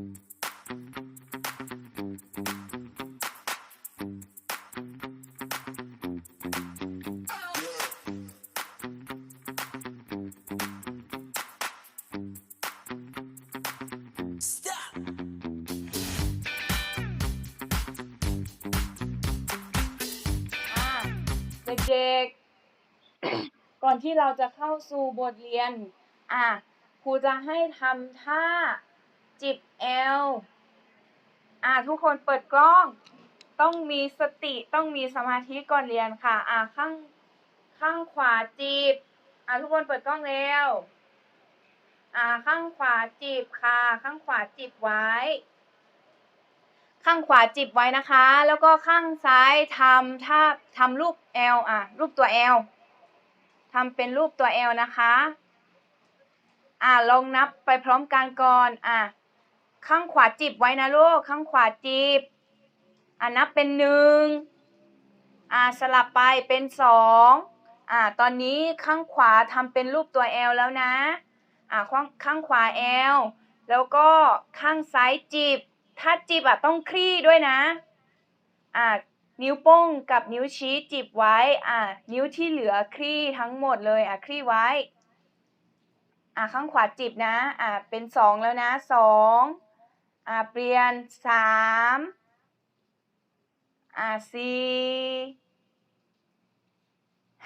เด็กๆ ก่อนที่เราจะเข้าสู่บทเรียน อะ ครูจะให้ทำท่า จิบเอลอะทุกคนเปิดกล้อง ต้องมีสติต้องมีสมาธิก่อนเรียนค่ะ อะข้างข้างขวาจีบ อะทุกคนเปิดกล้องเร็วอ่าข้างขวาจีบค่ะ ข้างขวาจีบไว้ ข้างขวาจิบไว้นะคะ แล้วก็ข้างซ้ายทำท่าทำรูป L อะรูปตัว L ทำเป็นรูปตัว L นะคะ อะลองนับไปพร้อมกันก่อน อะ ข้างขวาจิบไว้นะลูก ข้างขวาจิบอะนับเป็นหนึ่งอะสลับไปเป็นสองอะตอนนี้ข้างขวาทำเป็นรูปตัว L แล้วนะอะข้างข้างขวา L แล้วก็ข้างซ้ายจิบถ้าจิบอะต้องคลี่ด้วยนะอะนิ้วโป้งกับนิ้วชี้จิบไว้อะนิ้วที่เหลือคลี่ทั้งหมดเลยอะคลี่ไว้อะข้างขวาจิบนะอะเป็นสองแล้วนะสอง อะเปลี่ยนสามอะสี่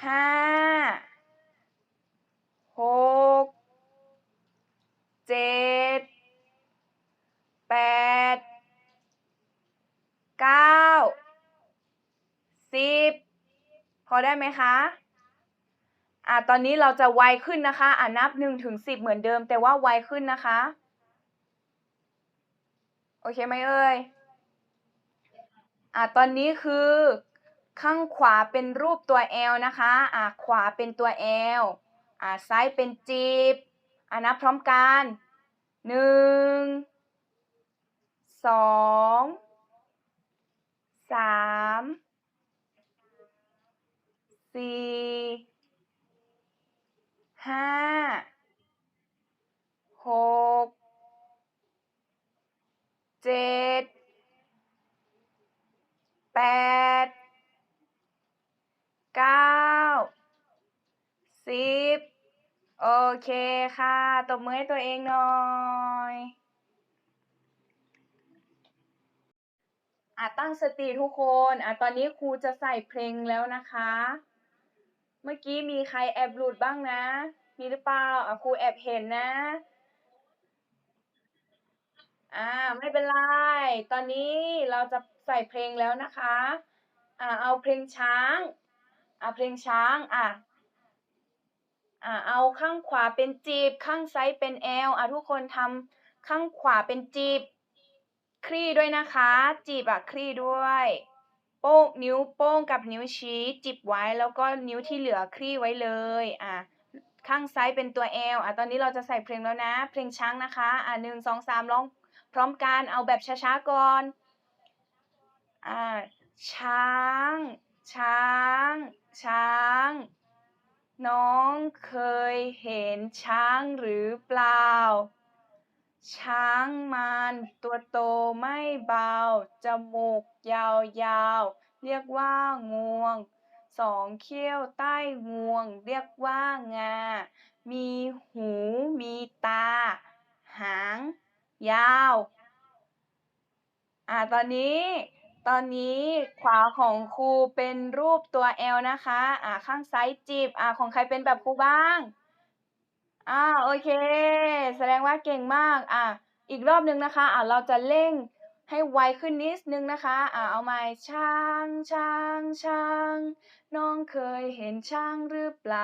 ห้าหกเจ็ดแปดเก้าสิบพอได้ไหมคะอะตอนนี้เราจะไวขึ้นนะคะ อะนับหนึ่งถึงสิบเหมือนเดิม แต่ว่าไวขึ้นนะคะ โอเคไหมเอ่ยอะตอนนี้คือข้างขวาเป็นรูปตัว L นะคะอะขวาเป็นตัว L อะซ้ายเป็นจีบอะนับพร้อมกันหนึ่งสองสามสี่ห้าหก เจ็ดแปดเก้าสิบโอเคค่ะตบมือให้ตัวเองหน่อยอะตั้งสติทุกคนอะตอนนี้ครูจะใส่เพลงแล้วนะคะ เมื่อกี้มีใครแอบหลุดบ้างนะ มีหรือเปล่าอะครูแอบเห็นนะ อ่า ไม่เป็นไร ตอนนี้เราจะใส่เพลงแล้วนะคะ อ่า เอาเพลงช้าง อ่า เพลงช้าง อะอ่า เอาข้างขวาเป็นจีบ ข้างซ้ายเป็นแอล อะทุกคนทำข้างขวาเป็นจีบ คลี่ด้วยนะคะ จีบอะ คลี่ด้วย โป้งนิ้วโป้งกับนิ้วชี้จิบไว้ แล้วก็นิ้วที่เหลือคลี่ไว้เลย อะข้างซ้ายเป็นตัว L อะ ตอนนี้เราจะใส่เพลงแล้วนะ เพลงช้างนะคะ อะหนึ่งสองสามร้อง พร้อมกันเอาแบบช้าๆก่อนอ่าช้าง ช้าง ช้าง น้องเคยเห็นช้างหรือเปล่า ช้างมันตัวโตไม่เบา จมูกยาวๆ เรียกว่างวง สองเขี้ยวใต้งวง เรียกว่างา มีหูมีตา หาง ยาว อ่า ตอนนี้ ตอนนี้ขวาของครูเป็นรูปตัว L นะคะ อ่า ข้างซ้ายจีบ อ่า ของใครเป็นแบบครูบ้าง อ่า โอเค แสดงว่าเก่งมาก อ่า อีกรอบนึงนะคะ อ่าเราจะเร่ง ให้ไวขึ้นนิดนึงนะคะอ่าเอาใหม่ช้างช้างช้างน้องเคยเห็นช้างหรือเปล่า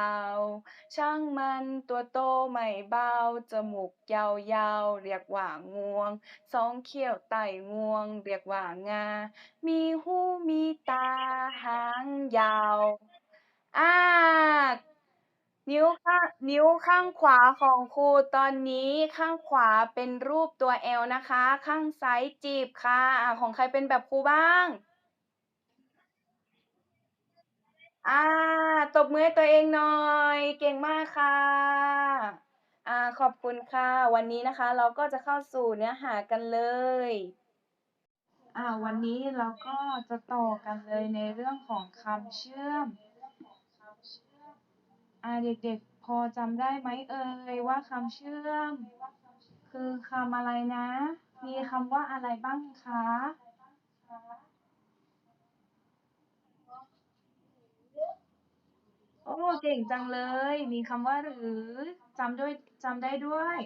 ช้างมันตัวโตไม่เบา จมูกยาวๆ เรียกว่างวง สองเขี้ยวไต่งวง เรียกว่างา มีหูมีตาหางยาว อ่า นิ้วข้างนิ้วข้างขวาของครูตอนนี้ข้างขวาเป็นรูปตัว L นะคะ ข้างซ้ายจีบค่ะอ่าของใครเป็นแบบครูบ้าง อ่า ตบมือให้ตัวเองหน่อย เก่งมากค่ะอ่าขอบคุณค่ะ วันนี้นะคะ เราก็จะเข้าสู่เนื้อหากันเลยอ่าวันนี้เราก็จะต่อกันเลยในเรื่องของคำเชื่อม อ่าเด็ก ๆ พอจำได้ไหมเอ่ยว่าคำเชื่อม คือคำอะไรนะ มีคำว่าอะไรบ้างคะ โอ้เก่งจังเลย มีคำว่าหรือจำด้วยจำได้ด้วย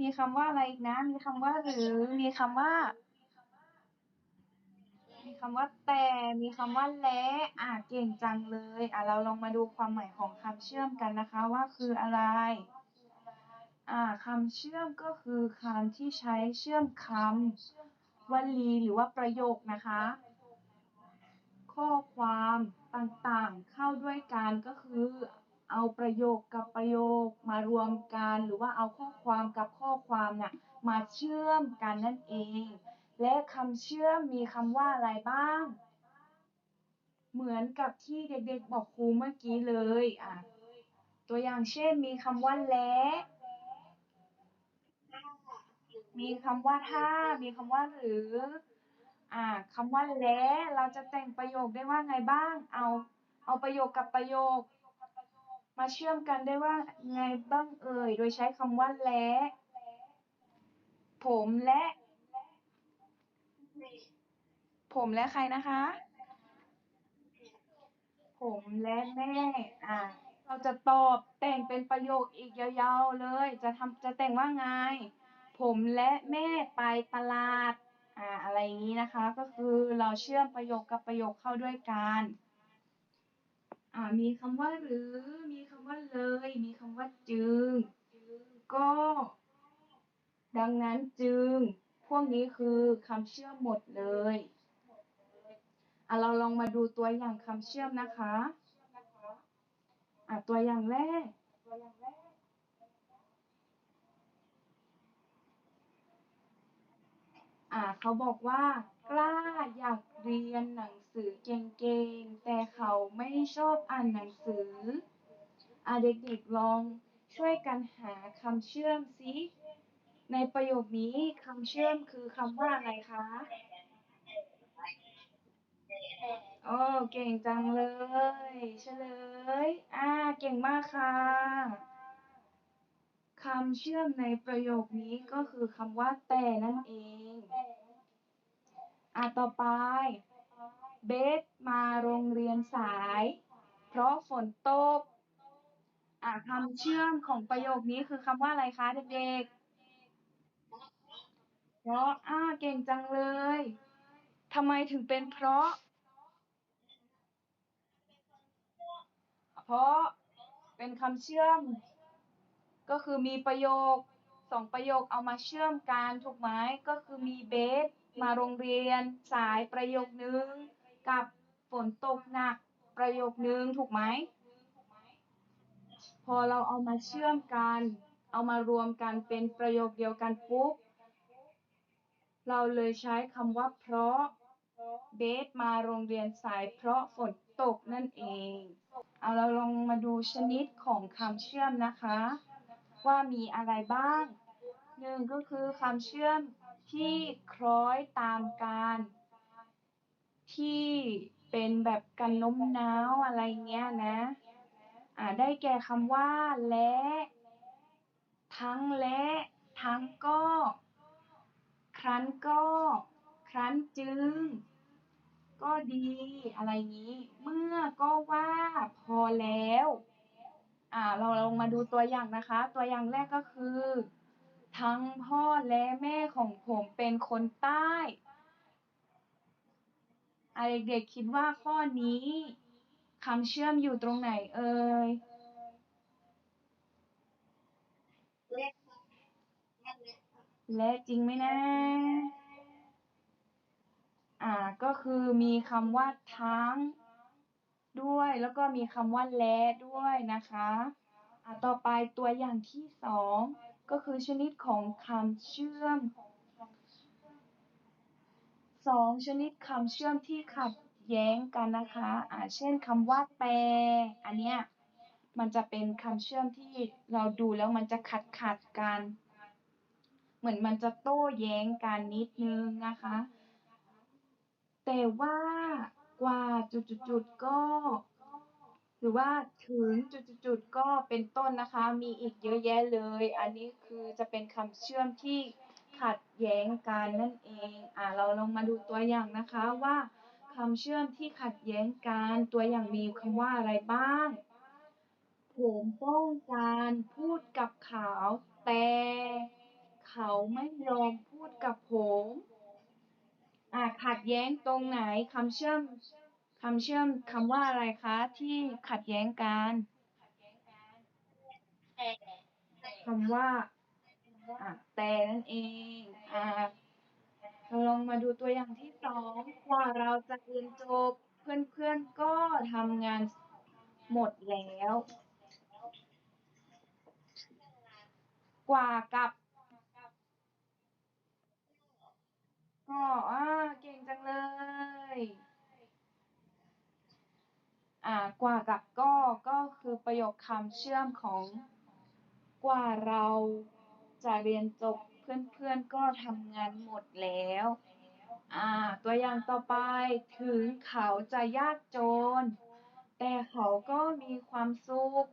มีคำว่าอะไรอีกนะ มีคำว่าหรือ มีคำว่า มีคำว่าแต่ มีคำว่าและ อ่าเก่งจังเลย อ่าเราลองมาดูความหมายของคำเชื่อมกันนะคะว่าคืออะไร อ่าคำเชื่อมก็คือคำที่ใช้เชื่อมคำวลีหรือว่าประโยคนะคะ ข้อความต่างๆเข้าด้วยกันก็คือเอาประโยคกับประโยคมารวมกัน หรือว่าเอาข้อความกับข้อความน่ะมาเชื่อมกันนั่นเอง และคำเชื่อมมีคำว่าอะไรบ้าง เหมือนกับที่เด็กๆบอกครูเมื่อกี้เลยอ่าตัวอย่างเช่นมีคำว่าและ มีคำว่าถ้า มีคำว่าหรือ อ่าคำว่าและเราจะแต่งประโยคได้ว่าไงบ้าง เอาเอาประโยคกับประโยค มาเชื่อมกันได้ว่าไงบ้างเอ่ย โดยใช้คำว่าและ ผมและ ผมและใครนะคะ ผมและแม่ อ่า เราจะตอบแต่งเป็นประโยคอีกยาวๆเลย จะทำจะแต่งว่าไง ผมและแม่ไปตลาด อ่า อะไรอย่างนี้นะคะ ก็คือเราเชื่อมประโยคกับประโยคเข้าด้วยกัน อ่า มีคำว่าหรือ มีคำว่าเลย มีคำว่าจึง ก็ ดังนั้นจึง พวกนี้คือคำเชื่อมหมดเลย อะเราลองมาดูตัวอย่างคำเชื่อมนะคะอะตัวอย่างแรก อ่าเขาบอกว่า กล้าอยากเรียนหนังสือเก่งๆ แต่เขาไม่ชอบอ่านหนังสือ อ่าเด็กๆลองช่วยกันหาคำเชื่อมซิในประโยคนี้คำเชื่อมคือคำว่าอะไรคะ โอ้เก่งจังเลย เฉลย อ่า เก่งมากค่ะคำเชื่อมในประโยคนี้ก็คือคำว่าแต่นั่นเอง อ่าต่อไป เบสมาโรงเรียนสาย เพราะฝนตก อ่าคำเชื่อมของประโยคนี้คือคำว่าอะไรคะเด็กๆ เพราะ อ่า เก่งจังเลยทำไมถึงเป็นเพราะ เพราะ เป็นคำเชื่อม ก็คือมีประโยคสองประโยคเอามาเชื่อมกันถูกไหมก็คือมีเบสมาโรงเรียน สายประโยคนึง กับฝนตกหนักประโยคนึงถูกไหมพอเราเอามาเชื่อมกัน เอามารวมกันเป็นประโยคเดียวกันปุ๊บเราเลยใช้คำว่าเพราะเบสมาโรงเรียนสายเพราะฝนตกนั่นเอง เอาเราลองมาดูชนิดของคำเชื่อมนะคะ ว่ามีอะไรบ้างหนึ่งก็คือคำเชื่อมที่คล้อยตามการ ที่เป็นแบบกันโน้มน้าวอะไรเงี้ยนะอ่าได้แก่คำว่าและ ทั้งและ ทั้งก็ ครั้นก็ ครั้นจึง ก็ดีอะไรงี้ เมื่อก็ว่า พอแล้ว อ่า เราลองมาดูตัว อย่างนะคะ ตัวอย่างแรกก็คือ ทั้งพ่อและแม่ของผมเป็นคนใต้เด็กๆคิดว่าข้อนี้คำเชื่อมอยู่ตรงไหนเอ่ยและจริงไหมนะ อ่า ก็คือมีคำว่าทั้งด้วย แล้วก็มีคำว่าและด้วยนะคะ อ่าต่อไปตัวอย่างที่สองก็คือชนิดของคำเชื่อมสองชนิดคำเชื่อมที่ขัดแย้งกันนะคะอ่าเช่นคำว่าแต่อันเนี้ยมันจะเป็นคำเชื่อมที่เราดูแล้วมันจะขัดขัดกัน เหมือนมันจะโต้แย้งกันนิดนึงนะคะ แต่ว่ากว่าจุดๆก็ หรือว่าถึงจุด ๆ ๆ ก็เป็นต้นนะคะ มีอีกเยอะแยะเลย อันนี้คือจะเป็นคำเชื่อมที่ขัดแย้งกันนั่นเอง อ่าเราลองมาดูตัวอย่างนะคะว่าคำเชื่อมที่ขัดแย้งกันตัวอย่างมีคำว่าอะไรบ้าง ผมต้องการพูดกับเขา แต่เขาไม่ยอมพูดกับผม อ่าขัดแย้งตรงไหนคำเชื่อมำเชื่อมคำว่าอะไรคะที่ขัดแย้งกันคำว่าอะแต่นั่นเองอ่าเราลองมาดูตัวอย่างที่สองกว่าเราจะเรียนจบเพื่อนๆก็ทำงานหมดแล้ว กว่ากับ ก็อ่าเก่งจังเลย อ่ากว่ากับก็ก็คือประโยคคำเชื่อมของกว่าเราจะเรียนจบเพื่อนๆก็ทำงานหมดแล้วอ่าตัวอย่างต่อไปถึงเขาจะยากจน แต่เขาก็มีความสุข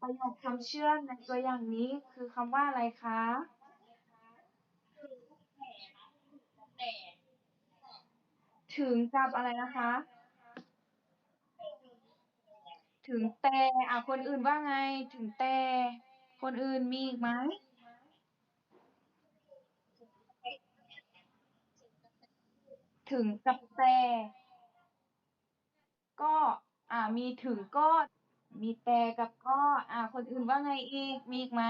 ประโยคคำเชื่อมในตัวอย่างนี้คือคำว่าอะไรคะถึงกับอะไรนะคะ ถึงแต่อะคนอื่นว่าไง ถึงแต่ คนอื่นมีอีกไหมถึงกับแต่ ก็อ่ามีถึงก็ มีแต่กับก็ อ่า คนอื่นว่าไงอีก มีอีกไหม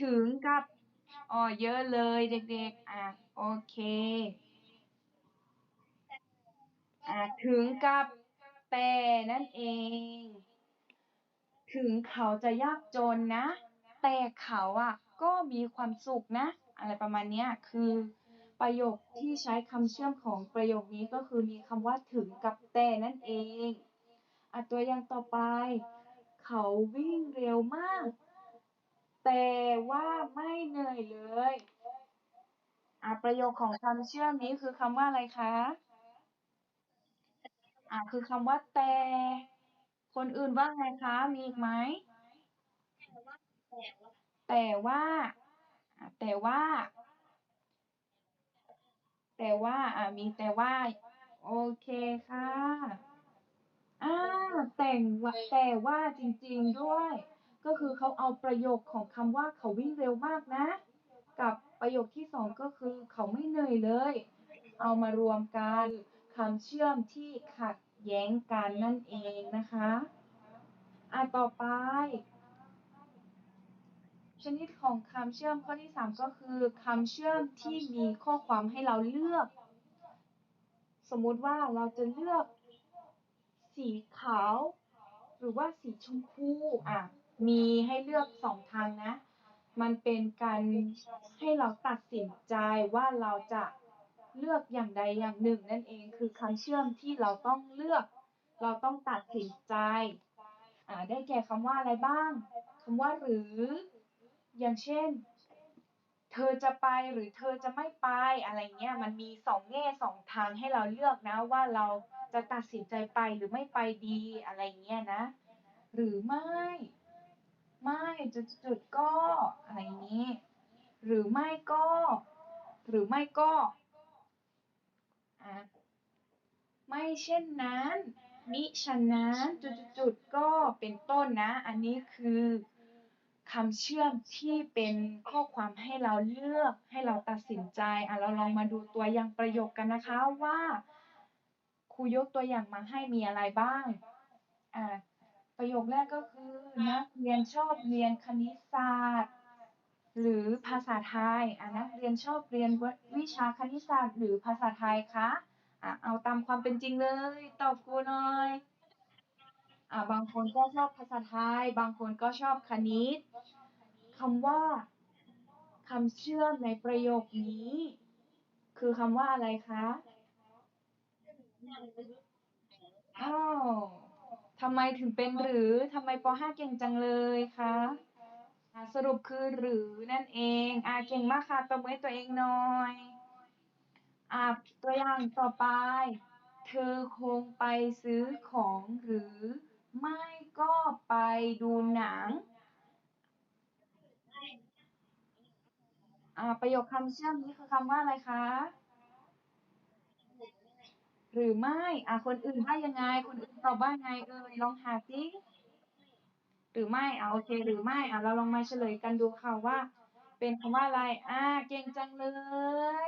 ถึงกับอ๋อเยอะเลยเด็กๆ อะ โอเค ถึงกับแต่นั่นเอง ถึงเขาจะยากจนนะ แต่เขาอะก็มีความสุขนะ อะไรประมาณนี้คือประโยคที่ใช้คำเชื่อมของประโยคนี้ก็คือมีคำว่าถึงกับแต่นั่นเองอะตัวอย่างต่อไป เขาวิ่งเร็วมาก แต่ว่าไม่เหนื่อยเลยอะประโยคของคำเชื่อมนี้คือคำว่าอะไรคะ อะคือคำว่าแต่ คนอื่นว่าไงคะ มีอีกไหม แต่ว่าอะแต่ว่า แต่ว่า อะมีแต่ว่า โอเคค่ะ อ่า แต่งว่าแต่ว่าจริงๆด้วย ก็คือเขาเอาประโยคของคำว่าเขาวิ่งเร็วมากนะ กับประโยคที่สองก็คือเขาไม่เหนื่อยเลย เอามารวมกัน คำเชื่อมที่ขัดแย้งกันนั่นเองนะคะอะต่อไป ชนิดของคำเชื่อมข้อที่สามก็คือคำเชื่อมที่มีข้อความให้เราเลือก สมมุติว่าเราจะเลือก สีขาว หรือว่าสีชมพูอะมีให้เลือกสองทางนะ มันเป็นการให้เราตัดสินใจว่าเราจะ เลือกอย่างใดอย่างหนึ่งนั่นเองคือคำเชื่อมที่เราต้องเลือก เราต้องตัดสินใจอ่าได้แก่คำว่าอะไรบ้างคำว่าหรือ อย่างเช่น เธอจะไปหรือเธอจะไม่ไปอะไรเงี้ยมันมีสองแง่สองทางให้เราเลือกนะว่าเราจะตัดสินใจไปหรือไม่ไปดีอะไรเงี้ยนะ หรือไม่ ไม่จุดๆๆก็อะไรนี้ หรือไม่ก็ หรือไม่ก็ ไม่เช่นนั้น มิฉะนั้นจุดๆๆก็เป็นต้นนะ อันนี้คือคำเชื่อมที่เป็นข้อความให้เราเลือกให้เราตัดสินใจอะเราลองมาดูตัวอย่างประโยคกันนะคะว่าครูยกตัวอย่างมาให้มีอะไรบ้างอ่าประโยคแรกก็คือ นักเรียนชอบเรียนคณิตศาสตร์ หรือภาษาไทยอะนักเรียนชอบเรียนวิชาคณิตศาสตร์หรือภาษาไทยคะอะเอาตามความเป็นจริงเลย ตอบครูหน่อยอ่าบางคนก็ชอบภาษาไทย บางคนก็ชอบคณิตคำว่าคำเชื่อมในประโยคนี้ คือคำว่าอะไรคะอ้าวทำไมถึงเป็นหรือทำไมป .5 เก่งจังเลยคะ สรุปคือหรือนั่นเอง อ่าเก่งมากค่ะตบมือให้ตัวเองหน่อย อ่าตัวอย่างต่อไป เธอคงไปซื้อของหรือไม่ก็ไปดูหนัง อ่าประโยคคำเชื่อมนี้คือคำว่าอะไรคะหรือไม่ อ่าคนอื่นว่ายังไง คนอื่นตอบว่าไงเอ่ย ลองหาสิ หรือไม่อ่าโอเค หรือไม่อ่าเราลองมาเฉลยกันดูค่ะว่า เป็นคำว่าอะไร อ่า เก่งจังเล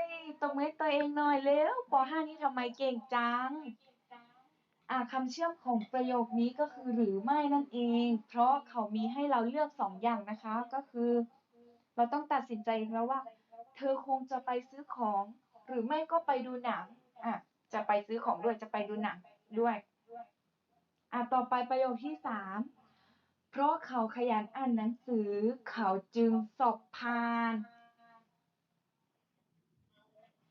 ยตบมือตัวเองหน่อยเร็วป .5 นี่ทำไมเก่งจังอ่าคำเชื่อมของประโยคนี้ก็คือหรือไม่นั่นเอง เพราะเขามีให้เราเลือกสองอย่างนะคะ ก็คือ เราต้องตัดสินใจแล้วว่า เธอคงจะไปซื้อของ หรือไม่ก็ไปดูหนังอะจะไปซื้อของด้วยจะไปดูหนังด้วยอะต่อไปประโยคที่สาม เพราะเขาขยันอ่านหนังสือ เขาจึงสอบผ่าน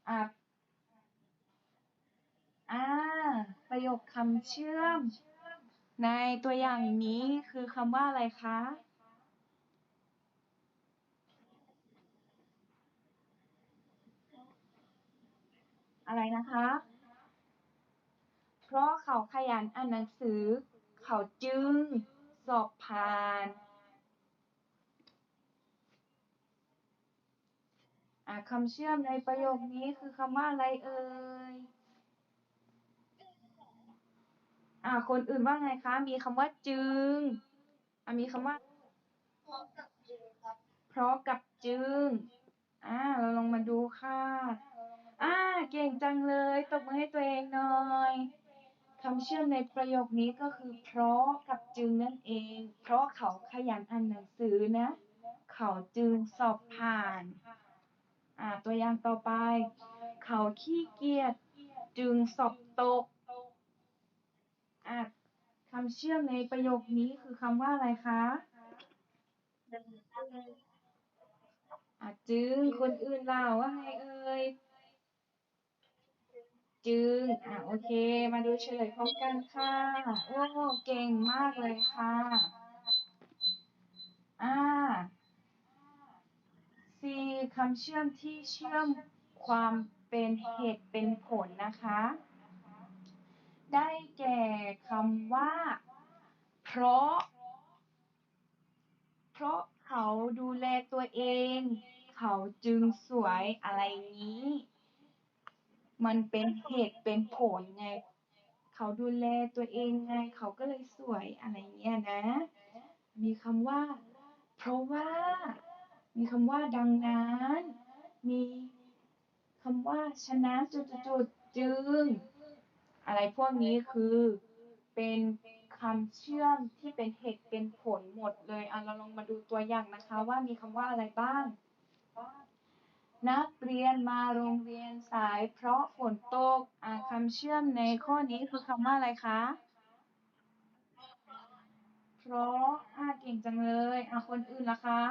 อะอ่า ประโยคคำเชื่อม ในตัวอย่างนี้คือคำว่าอะไรคะ อะไรนะคะ เพราะเขาขยันอ่านหนังสือ เขาจึง สอบผ่านอะคำเชื่อมในประโยคนี้คือคำว่าอะไรเอ่ยอ่าคนอื่นว่าไงคะ มีคำว่าจึงอะมีคำว่าเพราะกับจึงอ่าเราลองมาดูค่ะอ่าเก่งจังเลย ตบมือให้ตัวเองหน่อย คำเชื่อมในประโยคนี้ก็คือ เพราะกับจึงนั่นเอง เพราะเขาขยันอ่านหนังสือนะ เขาจึงสอบผ่าน อ่า ตัวอย่างต่อไป เขาขี้เกียจจึงสอบตก อะคำเชื่อมในประโยคนี้คือคำว่าอะไรคะอะจึงคนอื่นล่ะว่าไงเอ่ย จึง อะโอเค มาดูเฉลยพร้อมกันค่ะ โอ้เก่งมากเลยค่ะ อ่า C คำเชื่อมที่เชื่อมความเป็นเหตุเป็นผลนะคะ ได้แก่คำว่า เพราะ เพราะเขาดูแลตัวเอง เขาจึงสวยอะไรนี้ มันเป็นเหตุเป็นผลไง เขาดูแลตัวเองไง เขาก็เลยสวยอะไรเงี้ยนะ มีคำว่า เพราะว่า มีคำว่าดังนั้น มีคำว่าฉะนั้นจุดจึง อะไรพวกนี้คือเป็นคำเชื่อมที่เป็นเหตุเป็นผลหมดเลยอะเราลองมาดูตัวอย่างนะคะว่ามีคำว่าอะไรบ้าง นักเรียนมาโรงเรียนสายเพราะฝนตก อะคำเชื่อมในข้อนี้คือคำว่าอะไรคะ เพราะอะเก่งจังเลย อะคนอื่นล่ะคะ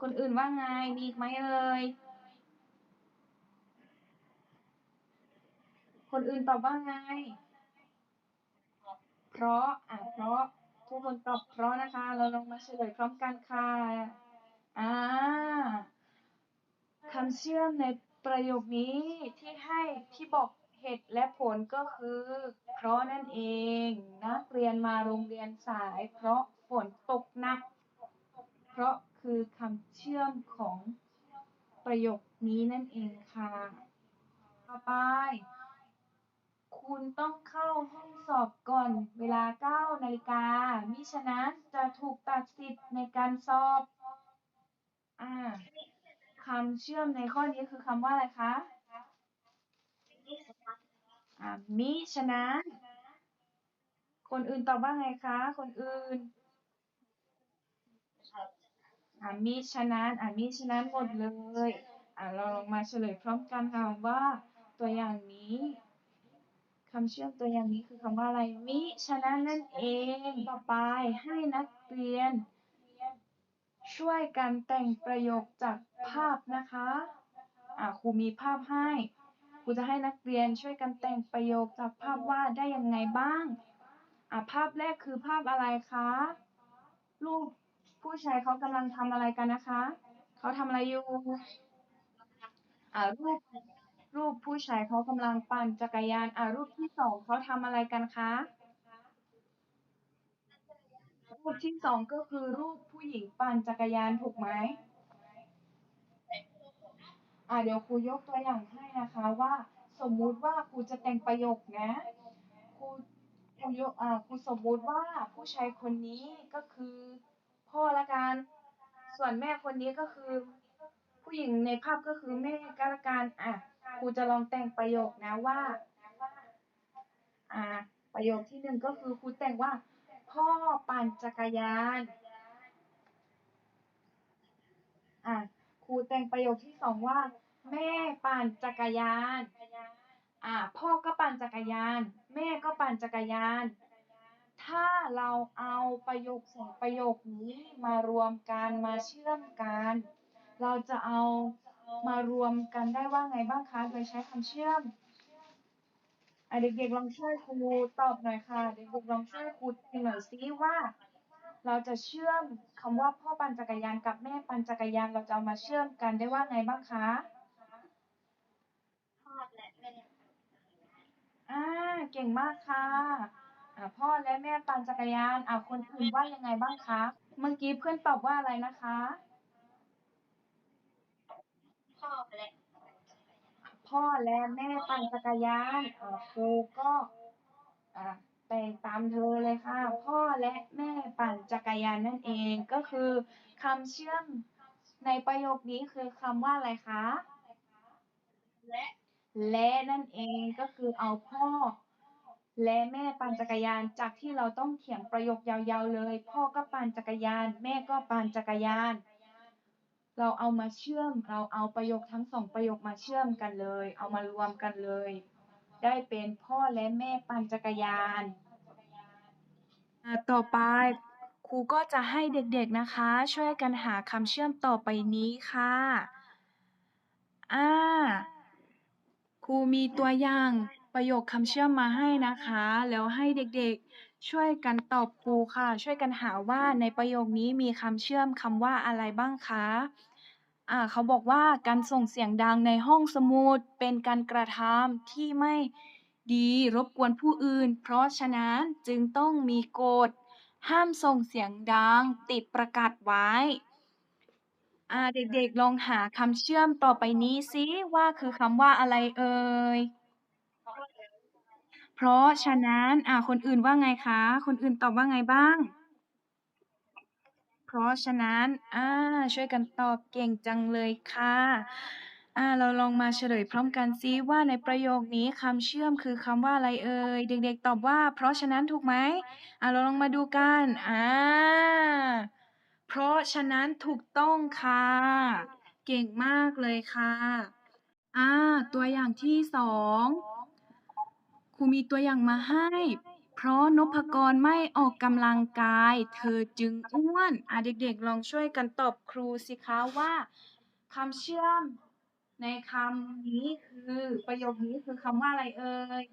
คนอื่นว่าไง มีอีกไหมเอ่ย คนอื่นตอบว่าไง เพราะ อะเพราะ ทุกคนตอบเพราะนะคะ เราลองมาเฉลยพร้อมกันค่ะ อ่า คำเชื่อมในประโยคนี้ที่ให้ที่บอกเหตุและผลก็คือ เพราะนั่นเอง นักเรียนมาโรงเรียนสาย เพราะฝนตกหนัก เพราะคือคำเชื่อมของประโยคนี้นั่นเองค่ะ ต่อไป คุณต้องเข้าห้องสอบก่อนเวลา 9 นาฬิกา มิฉะนั้นจะถูกตัดสิทธิ์ในการสอบ อ่า คำเชื่อมในข้อนี้คือคำว่าอะไรคะอ่ามิฉะนั้น คนอื่นตอบว่าไงคะ คนอื่นอ่ามิฉะนั้นอ่ามิฉะนั้นหมดเลยอ่าเราลองมาเฉลยพร้อมกันค่ะว่าตัวอย่างนี้คำเชื่อมตัวอย่างนี้คือคำว่าอะไร มิฉะนั้นนั่นเอง ต่อไปให้นักเรียน ช่วยกันแต่งประโยคจากภาพนะคะอ่าครูมีภาพให้ครูจะให้นักเรียนช่วยกันแต่งประโยคจากภาพวาดได้ยังไงบ้างอะภาพแรกคือภาพอะไรคะรูปผู้ชายเขากำลังทำอะไรกันนะคะ เขาทำอะไรอยู่อ่ารูปรูปผู้ชายเขากำลังปั่นจักรยานอ่ารูปที่สองเขาทำอะไรกันคะ ปที่สองก็คือรูปผู้หญิงปั่นจักรยานถูกไหมอ่าเดี๋ยวครูยกตัวอย่างให้นะคะว่า สมมุติว่าครูจะแต่งประโยคนะครูครูยกอ่าครูสมมุติว่าผู้ชายคนนี้ก็คือพ่อละกันส่วนแม่คนนี้ก็คือ ผู้หญิงในภาพก็คือแม่ก็ละกันอะครูจะลองแต่งประโยคนะว่าอ่าประโยคที่หนึ่งก็คือครูแต่งว่า พ่อปั่นจักรยาน อะครูแต่งประโยคที่สองว่า แม่ปั่นจักรยาน อะพ่อก็ปั่นจักรยาน แม่ก็ปั่นจักรยาน ถ้าเราเอาประโยคสองประโยคนี้มารวมกันมาเชื่อมกัน เราจะเอามารวมกันได้ว่าไงบ้างคะ โดยใช้คำเชื่อม อะเด็กๆลองช่วยครูตอบหน่อยค่ะ เด็กๆลองช่วยครูติหน่อยซิว่า เราจะเชื่อมคำว่าพ่อปั่นจักรยานกับแม่ปั่นจักรยานเราจะเอามาเชื่อมกันได้ว่าไงบ้างคะพ่อและแม่อ่าเก่งมากค่ะอ่าพ่อและแม่ปั่นจักรยานอ่าคนอื่นว่ายังไงบ้างคะเมื่อกี้เพื่อนตอบว่าอะไรนะคะพ่อและ พ่อและแม่ปั่นจักรยานครูก็แต่งตามเธอเลยค่ะ พ่อและแม่ปั่นจักรยานนั่นเองก็คือคำเชื่อมในประโยคนี้คือคำว่าอะไรคะและและนั่นเองก็คือเอาพ่อ และแม่ปั่นจักรยานจากที่เราต้องเถียงประโยคยาวๆเลย พ่อก็ปั่นจักรยาน แม่ก็ปั่นจักรยาน เราเอามาเชื่อม เราเอาประโยคทั้งสองประโยคมาเชื่อมกันเลย เอามารวมกันเลย ได้เป็นพ่อและแม่ปั่นจักรยานอ่าต่อไปครูก็จะให้เด็กๆนะคะ ช่วยกันหาคำเชื่อมต่อไปนี้ค่ะอ่าครูมีตัวอย่างประโยคคำเชื่อมมาให้นะคะ แล้วให้เด็กๆช่วยกันตอบครูค่ะ ช่วยกันหาว่าในประโยคนี้มีคำเชื่อมคำว่าอะไรบ้างคะ อ่า เขาบอกว่าการส่งเสียงดังในห้องสมุดเป็นการกระทำที่ไม่ดีรบกวนผู้อื่น เพราะฉะนั้นจึงต้องมีกฎ ห้ามส่งเสียงดังติดประกาศไว้อ่าเด็กๆลองหาคำเชื่อมต่อไปนี้ซิว่าคือคำว่าอะไรเอ่ย เพราะฉะนั้นอ่าคนอื่นว่าไงคะ คนอื่นตอบว่าไงบ้าง เพราะฉะนั้น อ่า ช่วยกันตอบเก่งจังเลยค่ะ อ่า เราลองมาเฉลยพร้อมกันซิว่าในประโยคนี้คำเชื่อมคือคำว่าอะไรเอ่ย เด็กๆตอบว่า เพราะฉะนั้นถูกไหมอ่าเราลองมาดูกัน อ่า เพราะฉะนั้นถูกต้องค่ะ เก่งมากเลยค่ะ อ่า ตัวอย่างที่สองครูมีตัวอย่างมาให้ เพราะนพกรไม่ออกกำลังกาย เธอจึงอ้วน อะเด็กๆ ลองช่วยกันตอบครูสิคะว่าคำเชื่อมในคำนี้คือประโยคนี้คือคำว่าอะไรเอ่ย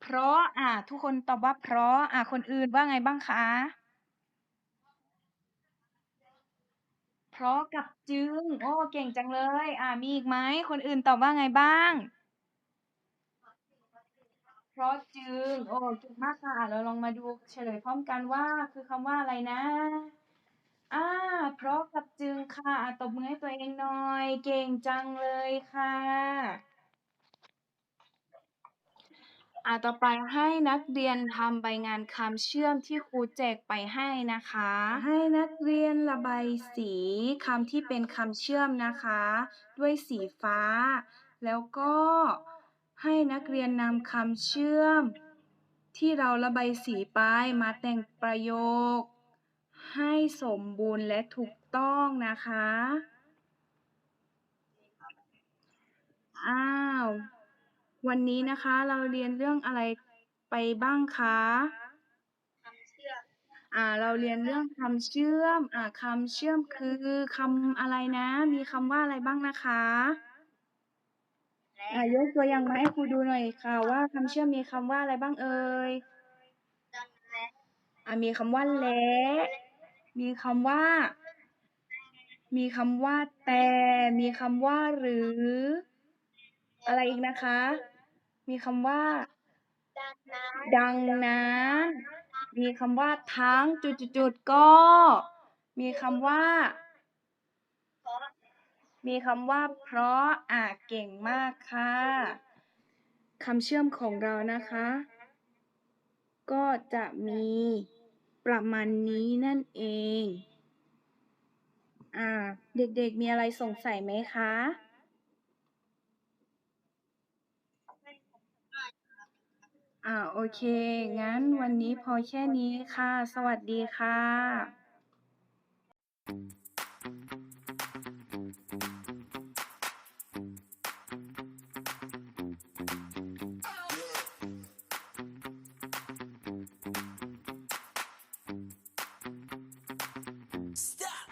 เพราะอะทุกคนตอบว่าเพราะอะคนอื่นว่าไงบ้างคะ เพราะกับจึง โอ้เก่งจังเลย อะมีอีกไหมคนอื่นตอบว่าไงบ้าง ราะจึง โอ้เก่งมากค่ะ เราลองมาดูเฉลยพร้อมกันว่าคือคำว่าอะไรนะ อ่า เพราะกับจึงค่ะอะตบมือให้ตัวเองหน่อย เก่งจังเลยค่ะ อ่าต่อไปให้นักเรียนทำใบงานคำเชื่อมที่ครูแจกไปให้นะคะ ให้นักเรียนระบายสีคำที่เป็นคำเชื่อมนะคะ ด้วยสีฟ้า แล้วก็ ให้นักเรียนนำคำเชื่อม ที่เราระบายสีไปมาแต่งประโยค ให้สมบูรณ์และถูกต้องนะคะ อ้าว วันนี้นะคะเราเรียนเรื่องอะไรไปบ้างคะคำเชื่อมอ่าเราเรียนเรื่องคำเชื่อมอ่าคำเชื่อมคือคำอะไรนะ มีคำว่าอะไรบ้างนะคะ อ่ายกตัวอย่างมาให้ครูดูหน่อยค่ะ ว่าคำเชื่อมมีคำว่าอะไรบ้างเอ่ยอ่ามีคำว่าและ มีคำว่า มีคำว่าแต่ มีคำว่าหรือ อะไรอีกนะคะ มีคำว่า ดังนั้น มีคำว่าทั้งจุดๆๆก็ มีคำว่าเพราะ มีคำว่า เพราะอ่าเก่งมากค่ะคำเชื่อมของเรานะคะ ก็จะมีประมาณนี้นั่นเอง อ่า เด็กๆมีอะไรสงสัยไหมคะ อ่า โอเค งั้นวันนี้พอแค่นี้ค่ะ สวัสดีค่ะ